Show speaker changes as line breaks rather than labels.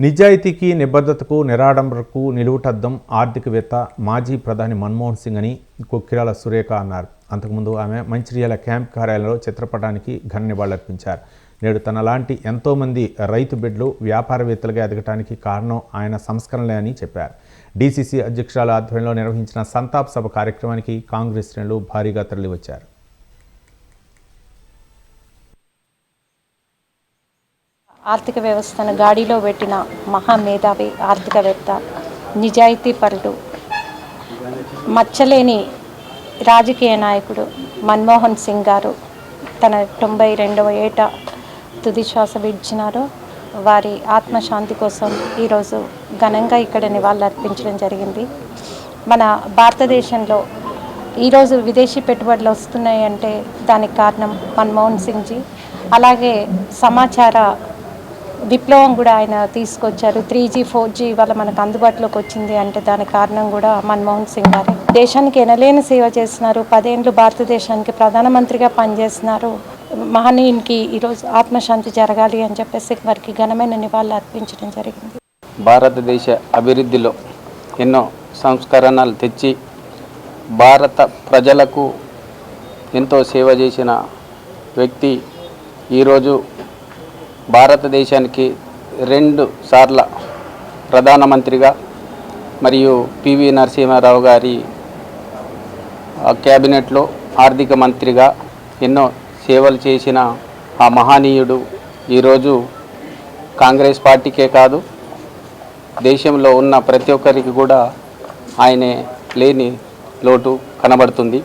నిజాయితీకి నిబద్ధతకు నిరాడంబరకు నిలువుటద్దం ఆర్థికవేత్త మాజీ ప్రధాని మన్మోహన్ సింగ్ అని కొక్కిరాల సురేఖ అన్నారు. అంతకుముందు ఆమె మంచిర్యాల క్యాంప్ కార్యాలయంలో చిత్రపటానికి ఘన నివాళులర్పించారు. నేడు తనలాంటి ఎంతోమంది రైతు బిడ్డలు వ్యాపారవేత్తలుగా ఎదగటానికి కారణం ఆయన సంస్కరణలే అని చెప్పారు. డీసీసీ అధ్యక్షురాల ఆధ్వర్యంలో నిర్వహించిన సంతాప్ సభ కార్యక్రమానికి కాంగ్రెస్ శ్రేణులు భారీగా తరలివచ్చారు.
ఆర్థిక వ్యవస్థను గాడిలో పెట్టిన మహామేధావి ఆర్థికవేత్త నిజాయితీపరుడు మచ్చలేని రాజకీయ నాయకుడు మన్మోహన్ సింగ్ గారు తన తొంభై రెండవ ఏట తుది శ్వాస విడిచినారు. వారి ఆత్మశాంతి కోసం ఈరోజు ఘనంగా ఇక్కడ నివాళులు అర్పించడం జరిగింది. మన భారతదేశంలో ఈరోజు విదేశీ పెట్టుబడులు వస్తున్నాయి అంటే దానికి కారణం మన్మోహన్ సింగ్ జీ అలాగే సమాచార విప్లవం కూడా ఆయన తీసుకొచ్చారు. త్రీ జీ ఫోర్ జీ వల్ల మనకు అందుబాటులోకి వచ్చింది అంటే దానికి కారణం కూడా మన్మోహన్ సింగ్ గారే. దేశానికి ఎనలేని సేవ చేస్తున్నారు. పదేండ్లు భారతదేశానికి ప్రధానమంత్రిగా పనిచేస్తున్నారు. మహనీయునికి ఈరోజు ఆత్మశాంతి జరగాలి అని చెప్పేసి వారికి ఘనమైన నివాళులు అర్పించడం జరిగింది.
భారతదేశ అభివృద్ధిలో ఎన్నో సంస్కరణలు తెచ్చి భారత ప్రజలకు ఎంతో సేవ చేసిన వ్యక్తి ఈరోజు భారతదేశానికి రెండు సార్ల ప్రధానమంత్రిగా మరియు పివి నరసింహారావు గారి క్యాబినెట్లో ఆర్థిక మంత్రిగా ఎన్నో సేవలు చేసిన ఆ మహనీయుడు ఈరోజు కాంగ్రెస్ పార్టీకే కాదు దేశంలో ఉన్న ప్రతి ఒక్కరికి కూడా ఆయనే లేని లోటు కనబడుతుంది.